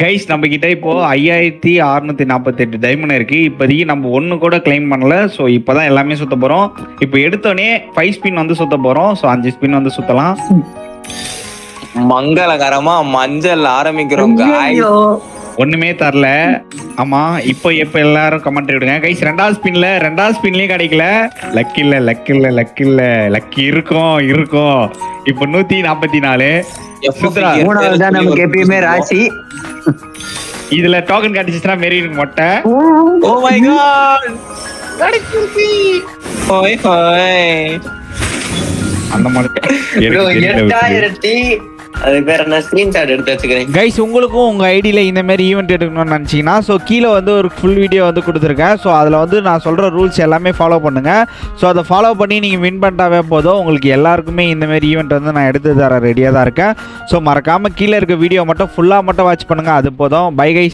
Guys நம்ம கிட்ட இப்போ ஐயாயிரத்தி அறுநூத்தி நாற்பத்தெட்டு டைமண்ட் இருக்கு. இப்போதைக்கு நம்ம ஒன்று கூட கிளைம் பண்ணல. ஸோ இப்போதான் எல்லாமே சுத்த போறோம். இப்போ எடுத்தோடனே ஃபைவ் ஸ்பின் வந்து சுத்த போறோம். ஸோ அஞ்சு ஸ்பின் வந்து சுத்தலாம். மங்களகரமா மஞ்சள் ஆரம்பிக்கிறோம் guys. ஐயோ. ஒண்ணுமே தரல. ஆமா இப்போ எப்ப எல்லாரும் கமெண்ட் விடுங்க கைஸ் ரெண்டாவது ஸ்பின்ல ரெண்டாவது ஸ்பின்லயும் கிடைக்கல. லக் இல்ல லக் இல்ல லக் இல்ல லக் இருக்கும் இருக்கும். இப்போ நூத்தி நாற்பத்தி நாலு. மூணாவது தான் நமக்கு எப்பயுமே ராசி. இதுல டோக்கன் கிடைச்சிச்சுன்னா மெரி மொட்டை. Oh my. காட் ஹோய் ஹோய் அந்த மாதிரி. எட்டாயிரத்தி அது பேர் என்ன எடுத்து வச்சுக்கிறேன். கைஸ் உங்களுக்கும் உங்கள் ஐடியில் இந்த மாதிரி ஈவெண்ட் எடுக்கணும்னு நினச்சிங்கன்னா ஸோ கீழே வந்து ஒரு ஃபுல் வீடியோ வந்து கொடுத்துருக்கேன். ஸோ அதில் வந்து நான் சொல்கிற ரூல்ஸ் எல்லாமே ஃபாலோ பண்ணுங்கள் ஸோ அதை ஃபாலோ பண்ணி நீங்கள் வின் பண்ணிட்டாவே போதும். உங்களுக்கு எல்லாருக்குமே இந்த மாதிரி ஈவெண்ட் வந்து நான் எடுத்து தர ரெடியாக தான் இருக்கேன். ஸோ மறக்காமல் கீழே இருக்க வீடியோ மட்டும் ஃபுல்லாக மட்டும் வாட்ச் பண்ணுங்கள் அது போதும். Bye guys